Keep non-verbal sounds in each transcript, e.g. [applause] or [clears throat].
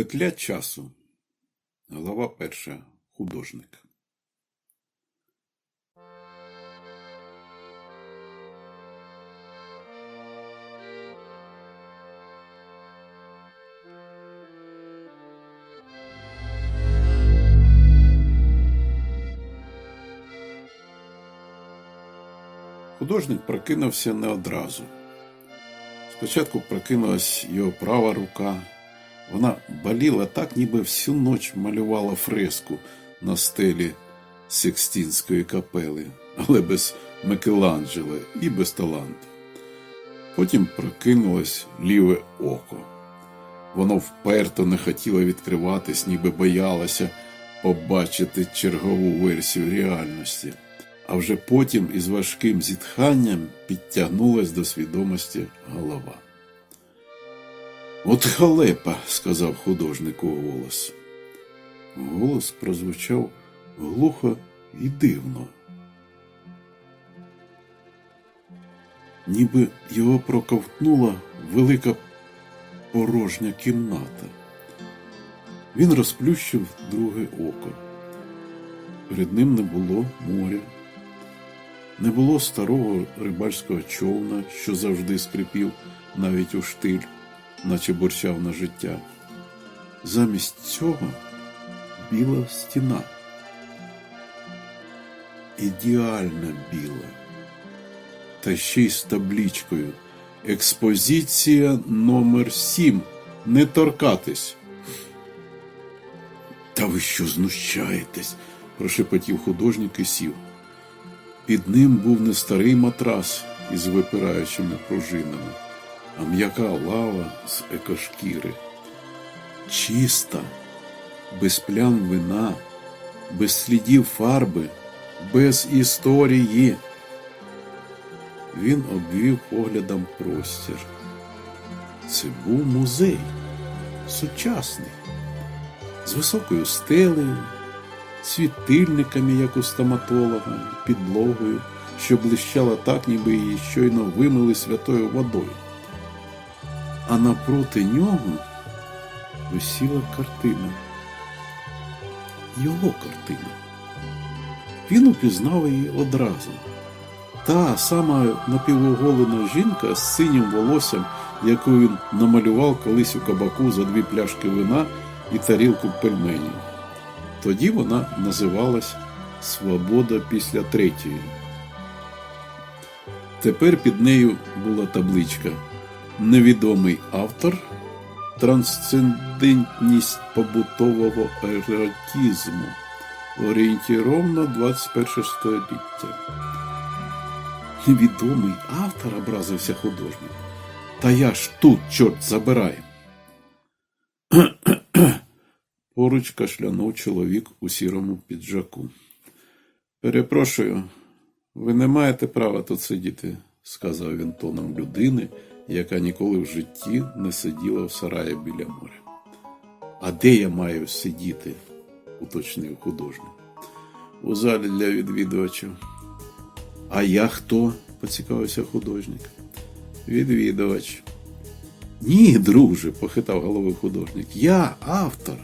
Петля часу. Глава перша. Художник. Художник прокинувся не одразу. Спочатку прокинулась його права рука. Вона боліла так, ніби всю ніч малювала фреску на стелі Секстінської капели, але без Микеланджело і без таланту. Потім прокинулось ліве око. Воно вперто не хотіло відкриватись, ніби боялося побачити чергову версію реальності, а вже потім із важким зітханням підтягнулась до свідомості голова. От халепа, сказав художник у голос. Голос прозвучав глухо і дивно. Ніби його проковтнула велика порожня кімната. Він розплющив друге око. Перед ним не було моря, не було старого рибальського човна, що завжди скрипів навіть у штиль наче борчав на життя. Замість цього біла стіна. Ідеально біла. Та ще й з таблічкою. Експозиція номер 7 Не торкатись. Та ви що знущаєтесь? прошепотів художник і сів. Під ним був не старий матрас із випираючими пружинами а м'яка лава з екошкіри. Чиста, без плям вина, без слідів фарби, без історії. Він обвів поглядом простір. Це був музей, сучасний, з високою стелею, світильниками, як у стоматолога, підлогою, що блищала так, ніби її щойно вимили святою водою а напроти нього висіла картина. Його картина. Він упізнав її одразу. Та сама напівоголена жінка з синім волоссям, яку він намалював колись у кабаку за дві пляшки вина і тарілку пельменів. Тоді вона називалась Свобода після третьої. Тепер під нею була табличка невідомий автор, трансцендентність побутового еротизму, орієнтіровно 21 століття. Невідомий автор образився художник. Та я ж тут, чорт забирай. [clears throat] Поруч кашлянув чоловік у сірому піджаку. Перепрошую, ви не маєте права тут сидіти, сказав він тоном людини яка ніколи в житті не сиділа в сараї біля моря. А де я маю сидіти? уточнив художник. У залі для відвідувачів. А я хто? поцікавився художник. Відвідувач. Ні, друже, похитав головою художник. Я автор.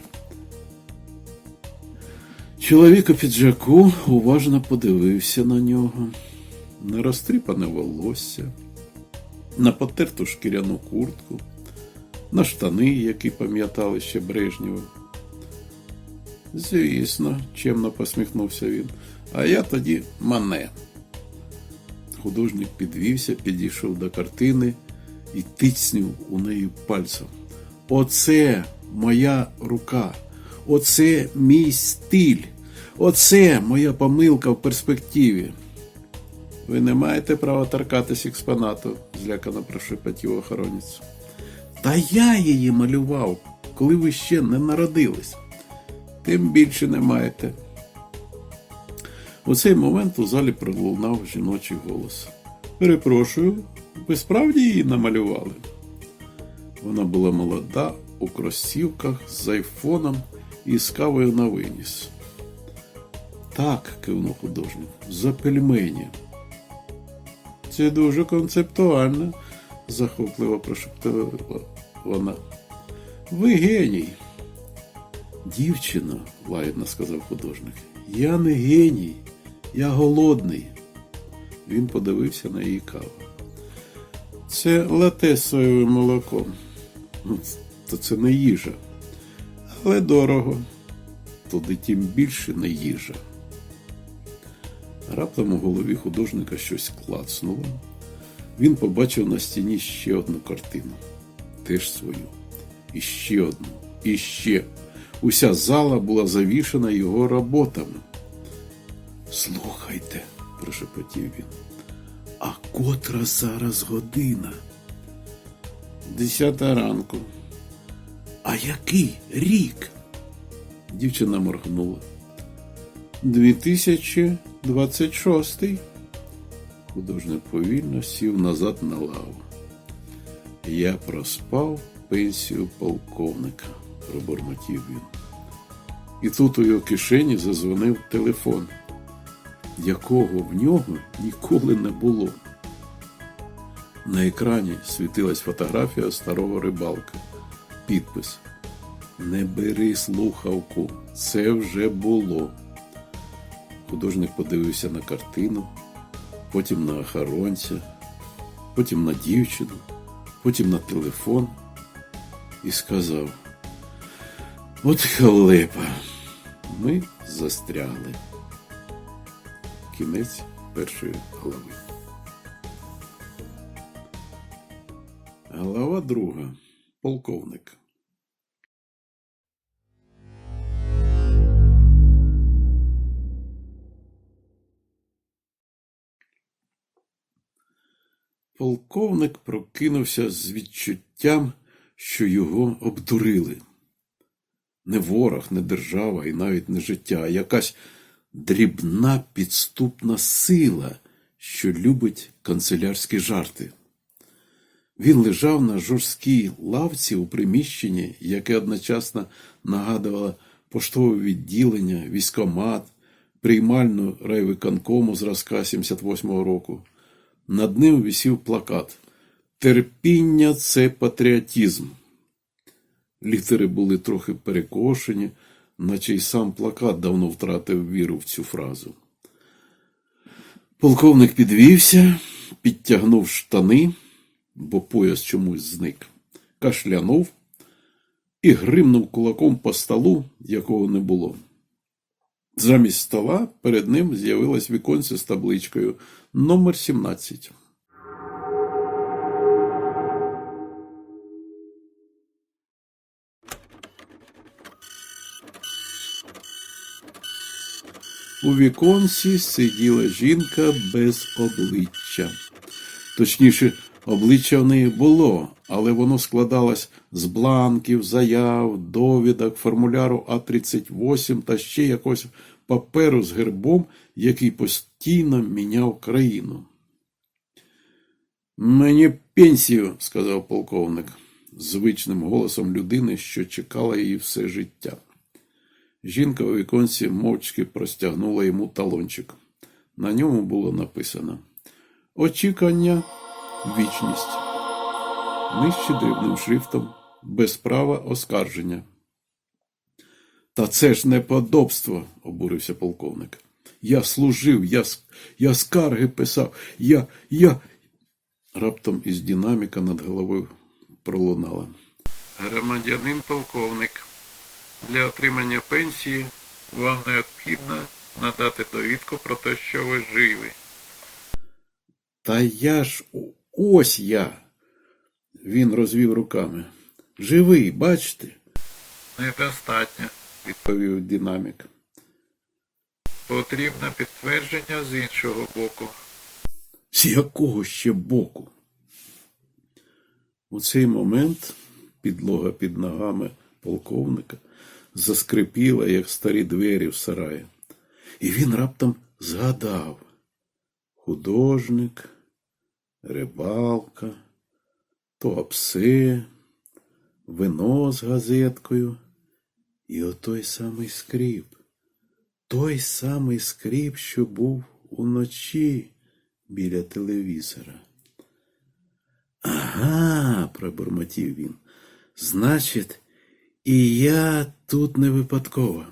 Чоловік у піджаку уважно подивився на нього, на розтріпане волосся на потерту шкіряну куртку, на штани, які пам'ятали ще Брежнєва. Звісно, чемно посміхнувся він, а я тоді мане. Художник підвівся, підійшов до картини і тицнув у неї пальцем. Оце моя рука, оце мій стиль, оце моя помилка в перспективі. Ви не маєте права торкатись експонату, злякано прошепотів охоронець. Та я її малював, коли ви ще не народились. Тим більше не маєте. У цей момент у залі пролунав жіночий голос. Перепрошую, ви справді її намалювали? Вона була молода, у кросівках з айфоном і з кавою на виніс. Так, кивнув художник, за пельмені. Це дуже концептуально, захопливо прошептала вона. Ви геній. Дівчино, лагідно сказав художник, я не геній, я голодний. Він подивився на її каву. Це лате з соєвим молоком. Ну, То це не їжа. Але дорого. Туди тим більше не їжа. Раптом у голові художника щось клацнуло. Він побачив на стіні ще одну картину. Теж свою. І ще одну. І ще. Уся зала була завішена його роботами. Слухайте, прошепотів він. А котра зараз година? Десята ранку. А який рік? Дівчина моргнула. 2026. Художник повільно сів назад на лаву. Я проспав пенсію полковника, пробормотів він. І тут у його кишені зазвонив телефон, якого в нього ніколи не було. На екрані світилась фотографія старого рибалки. Підпис Не бери слухавку, це вже було. Художник подивився на картину, потім на охоронця, потім на дівчину, потім на телефон і сказав: От халепа, ми застрягли. Кінець першої глави. Глава друга. Полковник. Полковник прокинувся з відчуттям, що його обдурили. Не ворог, не держава і навіть не життя, а якась дрібна підступна сила, що любить канцелярські жарти. Він лежав на жорсткій лавці у приміщенні, яке одночасно нагадувало поштове відділення, військомат, приймальну райвиконкому зразка 78-го року. Над ним висів плакат Терпіння це патріотизм. Літери були трохи перекошені, наче й сам плакат давно втратив віру в цю фразу. Полковник підвівся, підтягнув штани, бо пояс чомусь зник, кашлянув і гримнув кулаком по столу, якого не було. Замість стола перед ним з'явилось віконце з табличкою номер 17. У віконці сиділа жінка без обличчя. Точніше, обличчя в неї було, але воно складалось з бланків, заяв, довідок, формуляру А38 та ще якогось паперу з гербом, який постійно міняв країну. Мені пенсію, сказав полковник, звичним голосом людини, що чекала її все життя. Жінка у віконці мовчки простягнула йому талончик. На ньому було написано Очікування, вічність. Нижче дрібним шрифтом без права оскарження. Та це ж неподобство, обурився полковник. Я служив, я, я скарги писав, я, я. Раптом із динаміка над головою пролунала. Громадянин полковник. Для отримання пенсії вам необхідно надати довідку про те, що ви живі. Та я ж ось я. Він розвів руками. Живий, бачите? Недостатньо, відповів динамік. Потрібно підтвердження з іншого боку. З якого ще боку? У цей момент підлога під ногами полковника заскрипіла, як старі двері в сараї. І він раптом згадав художник, рибалка, то пси, вино з газеткою і отой самий скріп. Той самий скріп, що був уночі біля телевізора. Ага, пробормотів він. Значить, і я тут не випадково.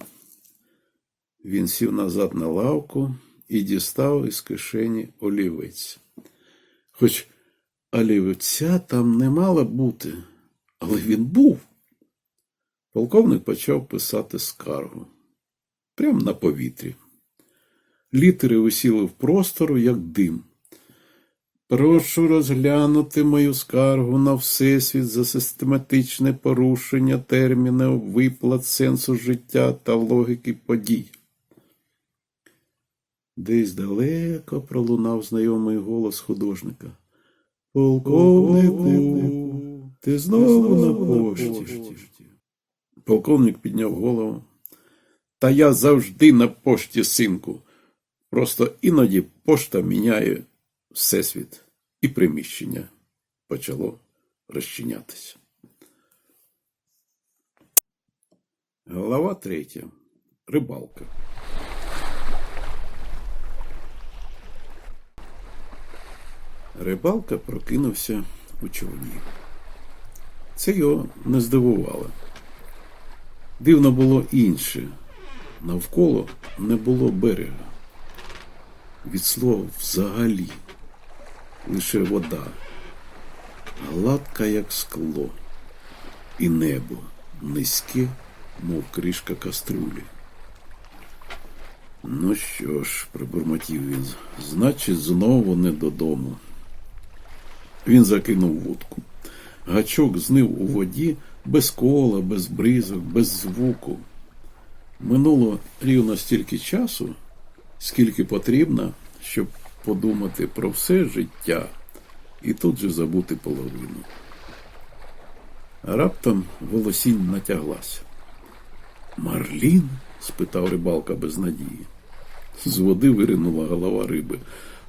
Він сів назад на лавку і дістав із кишені олівець. Хоч олівця там не мало бути, але він був. Полковник почав писати скаргу прямо на повітрі. Літери висіли в простору, як дим. Прошу розглянути мою скаргу на Всесвіт за систематичне порушення термінів виплат сенсу життя та логіки подій. Десь далеко пролунав знайомий голос художника. Полковнику, ти знову на пошті. Полковник підняв голову. Та я завжди на пошті, синку. Просто іноді пошта міняє всесвіт і приміщення почало розчинятися. Глава третя. Рибалка. Рибалка прокинувся у човні. Це його не здивувало. Дивно було інше. Навколо не було берега. Від слова взагалі лише вода, гладка, як скло, і небо низьке, мов кришка каструлі. Ну що ж, пробурмотів він, значить, знову не додому. Він закинув вудку. Гачок знив у воді без кола, без бризок, без звуку. Минуло рівно стільки часу, скільки потрібно, щоб подумати про все життя і тут же забути половину. Раптом волосінь натяглася. Марлін? спитав рибалка без надії. З води виринула голова риби.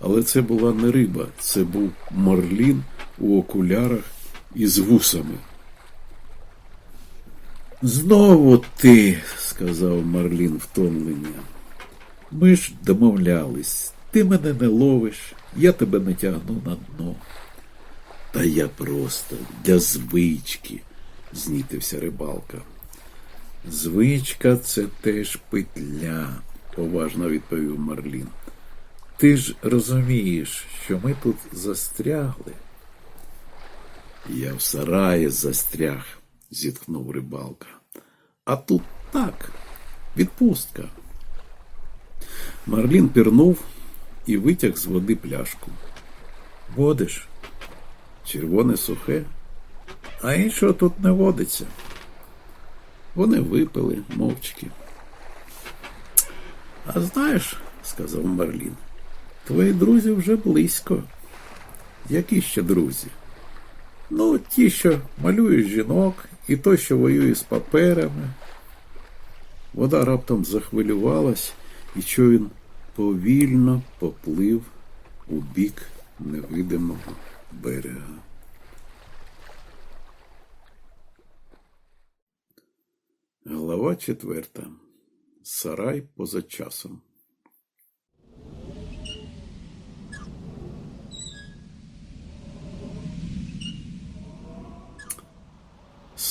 Але це була не риба, це був марлін у окулярах із вусами. Знову ти, сказав Марлін втомлення. Ми ж домовлялись, ти мене не ловиш, я тебе не тягну на дно. Та я просто для звички, знітився рибалка. Звичка це теж петля, поважно відповів Марлін. Ти ж розумієш, що ми тут застрягли. Я в сараї застряг, зітхнув рибалка. А тут так, відпустка. Марлін пірнув і витяг з води пляшку. Водиш? Червоне сухе, а іншого тут не водиться. Вони випили мовчки. А знаєш, сказав Марлін, твої друзі вже близько. Які ще друзі? Ну, ті, що малюють жінок, і той, що воює з паперами. Вода раптом захвилювалась, і човін повільно поплив у бік невидимого берега. Глава четверта. Сарай поза часом.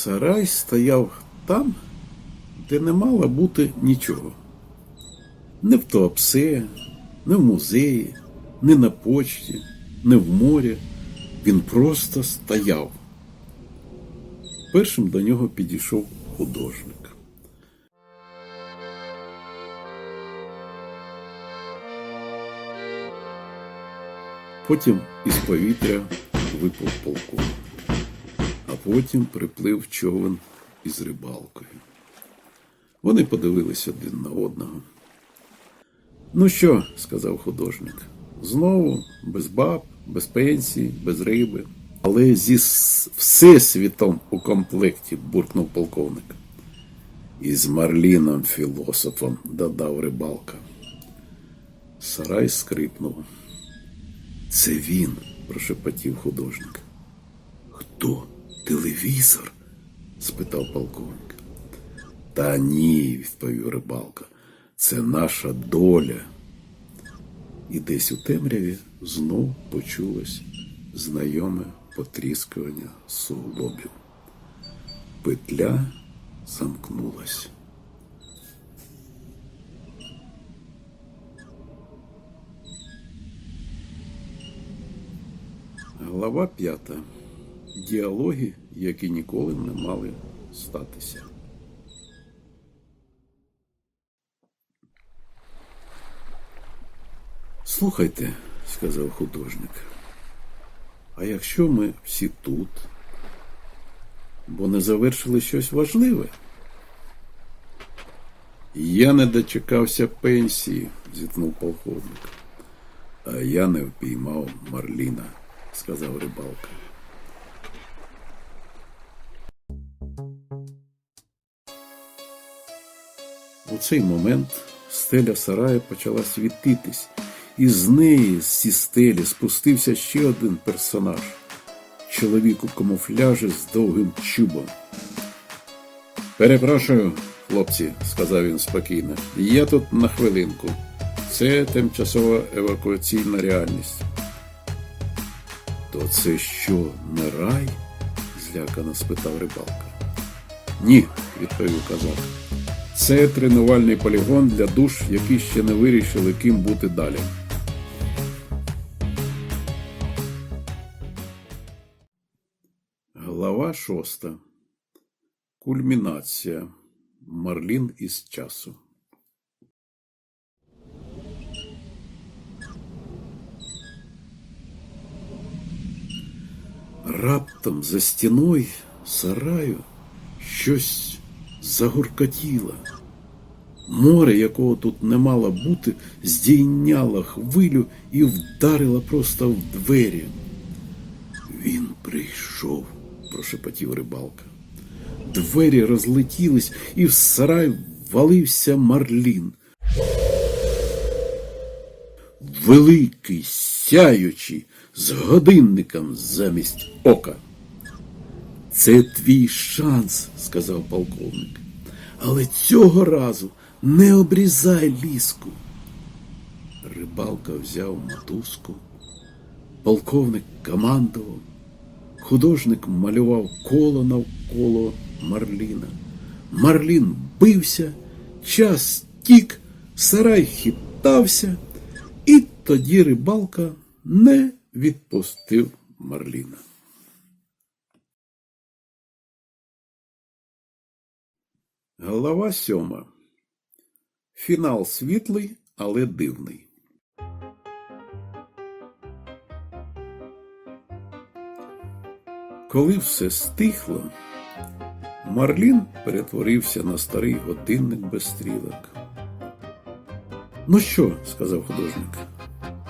Сарай стояв там, де не мало бути нічого. Не в Туапсе, не в музеї, не на почті, не в морі. Він просто стояв. Першим до нього підійшов художник. Потім із повітря випав полковник, потім приплив човен із рибалкою. Вони подивилися один на одного. Ну що, сказав художник, знову без баб, без пенсії, без риби, але зі всесвітом у комплекті, буркнув полковник. І з Марліном філософом, додав рибалка. Сарай скрипнув. Це він, прошепотів художник. Хто? Телевізор? спитав полковник. Та ні, відповів рибалка. Це наша доля. І десь у темряві знов почулось знайоме потріскування суглобів. Петля замкнулась. Глава п'ята. Діалоги, які ніколи не мали статися. Слухайте, сказав художник. А якщо ми всі тут, бо не завершили щось важливе? Я не дочекався пенсії, зітхнув полковник. А я не впіймав Марліна, сказав рибалка. У цей момент стеля сараю почала світитись, і з неї, з ці стелі, спустився ще один персонаж чоловік у камуфляжі з довгим чубом. Перепрошую, хлопці, сказав він спокійно. Я тут на хвилинку. Це тимчасова евакуаційна реальність. То це що, не рай? злякано спитав рибалка. Ні, відповів казак. Це тренувальний полігон для душ, які ще не вирішили, ким бути далі. Глава шоста. Кульмінація. Марлін із часу. Раптом за стіною сараю щось загуркотіло. Море, якого тут не мало бути, здійняло хвилю і вдарило просто в двері. Він прийшов, прошепотів рибалка. Двері розлетілись, і в сарай валився Марлін. Великий, сяючий, з годинником замість ока. Це твій шанс, сказав полковник. Але цього разу не обрізай ліску. Рибалка взяв мотузку, полковник командував, художник малював коло навколо Марліна. Марлін бився, час тік, сарай хитався, і тоді рибалка не відпустив Марліна. Глава сьома. Фінал світлий, але дивний. Коли все стихло, Марлін перетворився на старий годинник без стрілок. Ну що, сказав художник,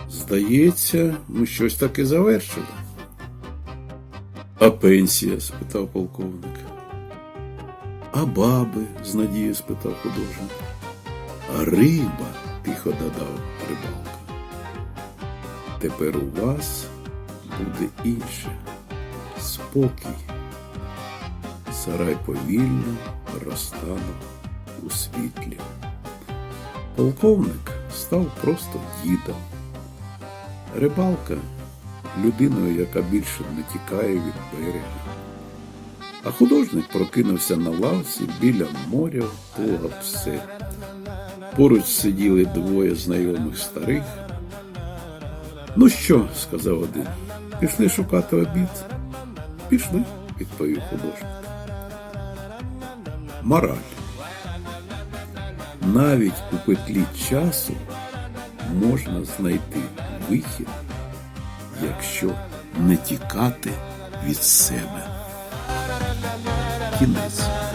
здається, ми щось таки завершили. А пенсія? спитав полковник. А баби? з надією спитав художник. А риба, тихо додав рибалка. Тепер у вас буде інше. Спокій. Сарай повільно розтанув у світлі. Полковник став просто дідом. Рибалка людиною, яка більше не тікає від берега. А художник прокинувся на лавці біля моря в Тугапсе. Поруч сиділи двоє знайомих старих. Ну що, сказав один, пішли шукати обід. Пішли, відповів художник. Мораль. Навіть у петлі часу можна знайти вихід, якщо не тікати від себе. Кінець.